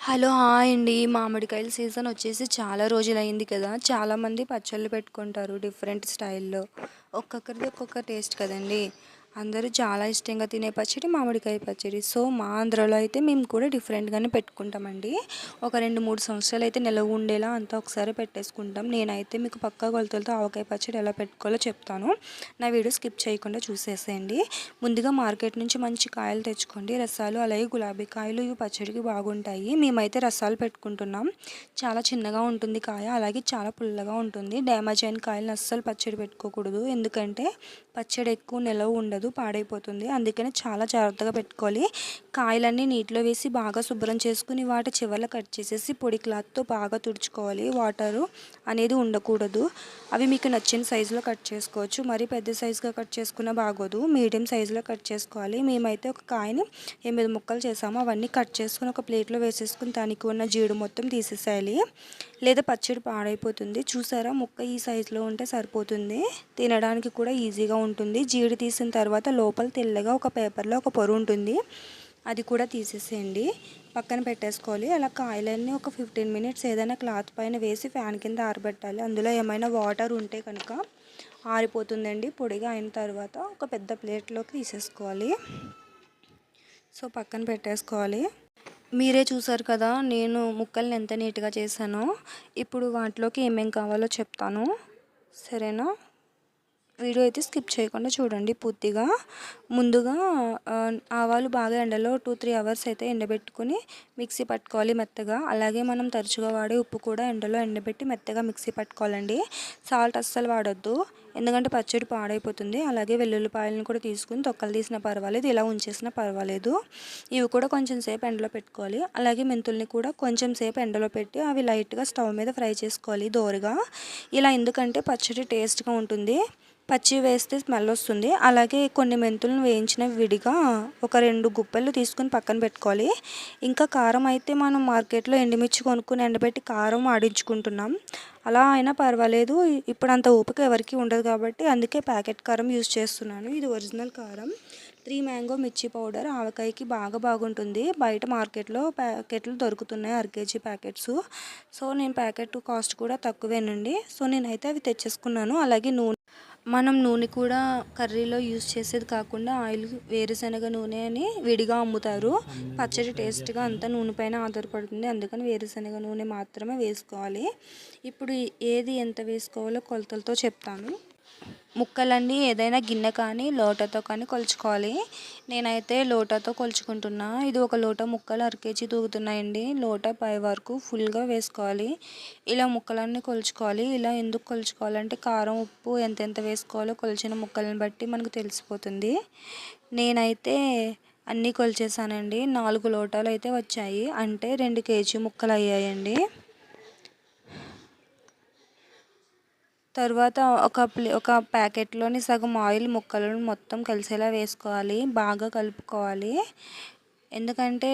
Hello hi అండి. మామిడికాయల season వచ్చేసి చాలా రోజులు అయింది కదా చాలామంది పచ్చళ్ళు పెట్టుకుంటారు డిఫరెంట్ స్టైల్లో. ఒక్కొక్కరిది ఒక్కొక్క టేస్ట్ కదండి. అందరూ చాలా ఇష్టంగా తినే పచ్చడి మామిడికాయ పచ్చడి. సో మా ఆంధ్రాలో అయితే మేము కూడా డిఫరెంట్గానే పెట్టుకుంటామండి. ఒక రెండు మూడు సంవత్సరాలు అయితే నిలవ ఉండేలా అంతా ఒకసారి పెట్టేసుకుంటాం. నేనైతే మీకు పక్కా కొలతలతో ఆవకాయ పచ్చడి ఎలా పెట్టుకోవాలో చెప్తాను. నా వీడియో స్కిప్ చేయకుండా చూసేసేయండి. ముందుగా మార్కెట్ నుంచి మంచి కాయలు తెచ్చుకోండి. రసాలు అలాగే గులాబీ కాయలు ఇవి పచ్చడికి బాగుంటాయి. మేమైతే రసాలు పెట్టుకుంటున్నాం. చాలా చిన్నగా ఉంటుంది కాయ అలాగే చాలా పుల్లగా ఉంటుంది. డ్యామేజ్ అయిన కాయలను అస్సలు పచ్చడి పెట్టుకోకూడదు. ఎందుకంటే పచ్చడి ఎక్కువ నిలవ ఉండదు. పాడైపోతుంది. అందుకని చాలా జాగ్రత్తగా పెట్టుకోవాలి. కాయలన్నీ నీటిలో వేసి బాగా శుభ్రం చేసుకుని వాటి చివర్లో కట్ చేసేసి పొడి క్లాత్తో బాగా తుడుచుకోవాలి. వాటరు అనేది ఉండకూడదు. అవి మీకు నచ్చిన సైజులో కట్ చేసుకోవచ్చు. మరి పెద్ద సైజుగా కట్ చేసుకున్న బాగోదు. మీడియం సైజులో కట్ చేసుకోవాలి. మేమైతే ఒక కాయని ఎనిమిది ముక్కలు చేసాము. అవన్నీ కట్ చేసుకుని ఒక ప్లేట్లో వేసేసుకుని దానికి ఉన్న జీడు మొత్తం తీసేసేయాలి. లేదా పచ్చడి పాడైపోతుంది. చూసారా? ముక్క ఈ సైజులో ఉంటే సరిపోతుంది. తినడానికి కూడా ఈజీగా ఉంటుంది. జీడి తీసిన తర్వాత తర్వాత లోపల తెల్లగా ఒక పేపర్లో ఒక పొరు ఉంటుంది. అది కూడా తీసేసేయండి. పక్కన పెట్టేసుకోవాలి. అలా కాయలన్నీ ఒక ఫిఫ్టీన్ మినిట్స్ ఏదైనా క్లాత్ పైన వేసి ఫ్యాన్ కింద ఆరబెట్టాలి. అందులో ఏమైనా వాటర్ ఉంటే కనుక ఆరిపోతుందండి. పొడిగా అయిన తర్వాత ఒక పెద్ద ప్లేట్లోకి తీసేసుకోవాలి. సో పక్కన పెట్టేసుకోవాలి. మీరే చూసారు కదా నేను ముక్కల్ని ఎంత నీట్గా చేశానో. ఇప్పుడు వాటిలోకి ఏమేం కావాలో చెప్తాను. సరేనా? వీడియో అయితే స్కిప్ చేయకుండా చూడండి పూర్తిగా. ముందుగా ఆవాలు బాగా ఎండలో టూ త్రీ అవర్స్ అయితే ఎండబెట్టుకుని మిక్సీ పట్టుకోవాలి మెత్తగా. అలాగే మనం తరచుగా వాడే ఉప్పు కూడా ఎండలో ఎండబెట్టి మెత్తగా మిక్సీ పట్టుకోవాలండి. సాల్ట్ అస్సలు వాడొద్దు. ఎందుకంటే పచ్చడి పాడైపోతుంది. అలాగే వెల్లుల్లిపాయలను కూడా తీసుకుని తొక్కలు తీసినా పర్వాలేదు ఇలా ఉంచేసినా పర్వాలేదు. ఇవి కూడా కొంచెం సేపు ఎండలో పెట్టుకోవాలి. అలాగే మెంతుల్ని కూడా కొంచెం సేపు ఎండలో పెట్టి అవి లైట్గా స్టవ్ మీద ఫ్రై చేసుకోవాలి దోరగా. ఇలా ఎందుకంటే పచ్చడి టేస్ట్గా ఉంటుంది. పచ్చి వేస్తే స్మెల్ వస్తుంది. అలాగే కొన్ని మెంతులను వేయించిన విడిగా ఒక రెండు గుప్పెలు తీసుకుని పక్కన పెట్టుకోవాలి. ఇంకా కారం అయితే మనం మార్కెట్లో ఎండుమిర్చి కొనుక్కుని ఎండబెట్టి కారం ఆడించుకుంటున్నాం. అలా అయినా పర్వాలేదు. ఇప్పుడు అంత ఓపిక ఎవరికి ఉండదు కాబట్టి అందుకే ప్యాకెట్ కారం యూజ్ చేస్తున్నాను. ఇది ఒరిజినల్ కారం. త్రీ మ్యాంగో మిర్చి పౌడర్. ఆవకాయకి బాగా బాగుంటుంది. బయట మార్కెట్లో ప్యాకెట్లు దొరుకుతున్నాయి అర కేజీ ప్యాకెట్స్. సో నేను ప్యాకెట్ కాస్ట్ కూడా తక్కువేనండి. సో నేనైతే అవి తెచ్చేసుకున్నాను. అలాగే నూనె మనం నూనె కూడా కర్రీలో యూస్ చేసేది కాకుండా ఆయిల్ వేరుశనగ నూనె అని విడిగా అమ్ముతారు. పచ్చడి టేస్ట్గా అంతా నూనె పైన ఆధారపడుతుంది. అందుకని వేరుశనగ నూనె మాత్రమే వేసుకోవాలి. ఇప్పుడు ఏది ఎంత వేసుకోవాలో కొలతలతో చెప్తాను. ముక్కలన్నీ ఏదైనా గిన్నె కానీ లోటతో కానీ కొలుచుకోవాలి. నేనైతే లోటాతో కొలుచుకుంటున్నా. ఇది ఒక లోట ముక్కలు అర కేజీ తూగుతున్నాయండి. లోట పై వరకు ఫుల్గా వేసుకోవాలి. ఇలా ముక్కలన్నీ కొలుచుకోవాలి. ఇలా ఎందుకు కొలుచుకోవాలంటే కారం ఉప్పు ఎంతెంత వేసుకోవాలో కొలిచిన ముక్కలను బట్టి మనకు తెలిసిపోతుంది. నేనైతే అన్నీ కొలిచేసానండి. నాలుగు లోటాలు అయితే వచ్చాయి. అంటే రెండు కేజీ ముక్కలు అయ్యాయండి. తర్వాత ఒక ప్లే ఒక ప్యాకెట్లోని సగం ఆయిల్ ముక్కలను మొత్తం కలిసేలా వేసుకోవాలి. బాగా కలుపుకోవాలి. ఎందుకంటే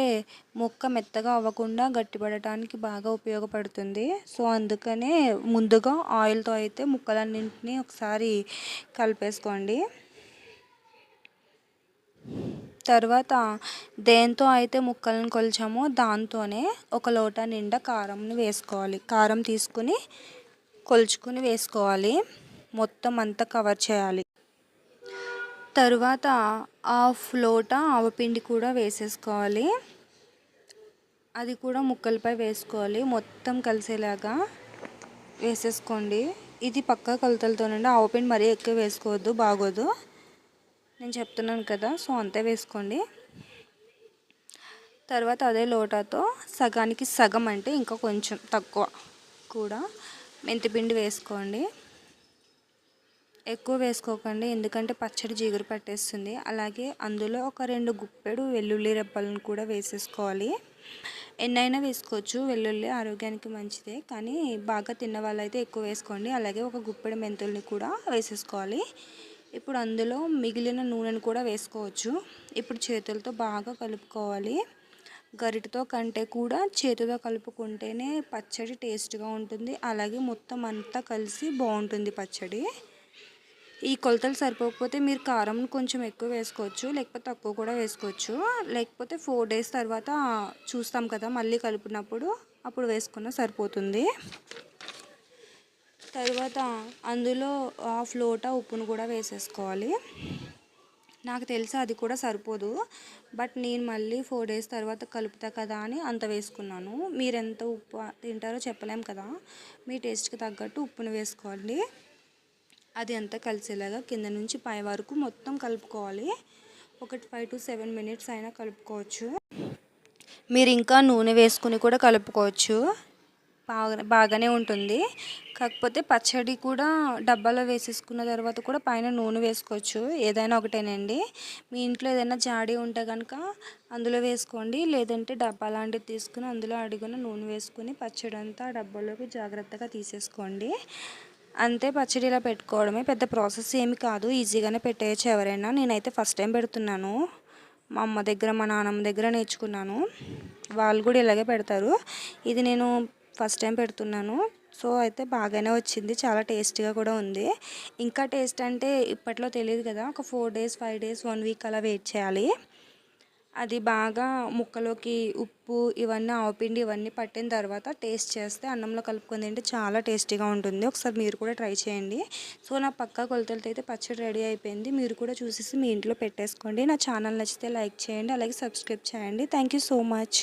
ముక్క మెత్తగా అవ్వకుండా గట్టిపడటానికి బాగా ఉపయోగపడుతుంది. సో అందుకనే ముందుగా ఆయిల్తో అయితే ముక్కలన్నింటినీ ఒకసారి కలిపేసుకోండి. తర్వాత దేంతో అయితే ముక్కలను కొలిచామో దాంతోనే ఒక లోట నిండా కారంని వేసుకోవాలి. కారం తీసుకుని కొలుచుకుని వేసుకోవాలి. మొత్తం అంతా కవర్ చేయాలి. తరువాత హాఫ్ లోట ఆవపిండి కూడా వేసేసుకోవాలి. అది కూడా ముక్కలపై వేసుకోవాలి. మొత్తం కలిసేలాగా వేసేసుకోండి. ఇది పక్క కొలతలతోనండి ఆవపిండి మరీ ఎక్కువ వేసుకోవద్దు బాగోదు. నేను చెప్తున్నాను కదా సో అంతే వేసుకోండి. తర్వాత అదే లోటాతో సగానికి సగం అంటే ఇంకా కొంచెం తక్కువ కూడా. మెంతిపిండి వేసుకోండి. ఎక్కువ వేసుకోకండి ఎందుకంటే పచ్చడి జిగురు పట్టేస్తుంది. అలాగే అందులో ఒక రెండు గుప్పెడు వెల్లుల్లి రెప్పలను కూడా వేసేసుకోవాలి. ఎన్నైనా వేసుకోవచ్చు వెల్లుల్లి ఆరోగ్యానికి మంచిదే కానీ బాగా తిన్న వాళ్ళైతే ఎక్కువ వేసుకోండి. అలాగే ఒక గుప్పెడు మెంతుల్ని కూడా వేసేసుకోవాలి. ఇప్పుడు అందులో మిగిలిన నూనెను కూడా వేసుకోవచ్చు. ఇప్పుడు చేతులతో బాగా కలుపుకోవాలి. గరిటతో కంటే కూడా చేతితో కలుపుకుంటేనే పచ్చడి టేస్ట్గా ఉంటుంది. అలాగే మొత్తం అంతా కలిసి బాగుంటుంది పచ్చడి. ఈ కొలతలు సరిపోకపోతే మీరు కారం కొంచెం ఎక్కువ వేసుకోవచ్చు లేకపోతే తక్కువ కూడా వేసుకోవచ్చు. లేకపోతే ఫోర్ డేస్ తర్వాత చూస్తాం కదా మళ్ళీ కలిపినప్పుడు అప్పుడు వేసుకున్న సరిపోతుంది. తర్వాత అందులో హాఫ్ లోటా ఉప్పును కూడా వేసేసుకోవాలి. నాకు తెలిసి అది కూడా సరిపోదు. బట్ నేను మళ్ళీ ఫోర్ డేస్ తర్వాత కలుపుతా కదా అని అంత వేసుకున్నాను. మీరు ఎంత ఉప్పు తింటారో చెప్పలేం కదా. మీ టేస్ట్కి తగ్గట్టు ఉప్పును వేసుకోండి. అది అంతా కలిసేలాగా కింద నుంచి పై వరకు మొత్తం కలుపుకోవాలి. ఒకటి ఫైవ్ టు సెవెన్ మినిట్స్ అయినా కలుపుకోవచ్చు. మీరు ఇంకా నూనె వేసుకుని కూడా కలుపుకోవచ్చు. బాగా బాగానే ఉంటుంది. కాకపోతే పచ్చడి కూడా డబ్బాలో వేసేసుకున్న తర్వాత కూడా పైన నూనె వేసుకోవచ్చు. ఏదైనా ఒకటేనండి. మీ ఇంట్లో ఏదైనా జాడీ ఉంటే కనుక అందులో వేసుకోండి. లేదంటే డబ్బా లాంటిది తీసుకుని అందులో అడుగున నూనె వేసుకుని పచ్చడి అంతా డబ్బాలోకి జాగ్రత్తగా తీసేసుకోండి. అంతే పచ్చడి ఇలా పెట్టుకోవడమే. పెద్ద ప్రాసెస్ ఏమి కాదు. ఈజీగానే పెట్టేయచ్చు ఎవరైనా. నేనైతే ఫస్ట్ టైం పెడుతున్నాను. మా అమ్మ దగ్గర మా నాన్నమ్మ దగ్గర నేర్చుకున్నాను. వాళ్ళు కూడా ఇలాగే పెడతారు. ఇది నేను ఫస్ట్ టైం పెడుతున్నాను. సో అయితే బాగానే వచ్చింది. చాలా టేస్టీగా కూడా ఉంది. ఇంకా టేస్ట్ అంటే ఇప్పట్లో తెలియదు కదా ఒక four days five days one week అలా వెయిట్ చేయాలి. అది బాగా ముక్కలోకి ఉప్పు ఇవన్నీ ఆవపిండి ఇవన్నీ పట్టిన తర్వాత టేస్ట్ చేస్తే అన్నంలో కలుపుకొని తింటే చాలా టేస్టీగా ఉంటుంది. ఒకసారి మీరు కూడా ట్రై చేయండి. సో నా పక్క కొలతలతో అయితే పచ్చడి రెడీ అయిపోయింది. మీరు కూడా చూసేసి మీ ఇంట్లో పెట్టేసుకోండి. నా ఛానల్ నచ్చితే లైక్ చేయండి. అలాగే సబ్స్క్రైబ్ చేయండి. Thank you so much.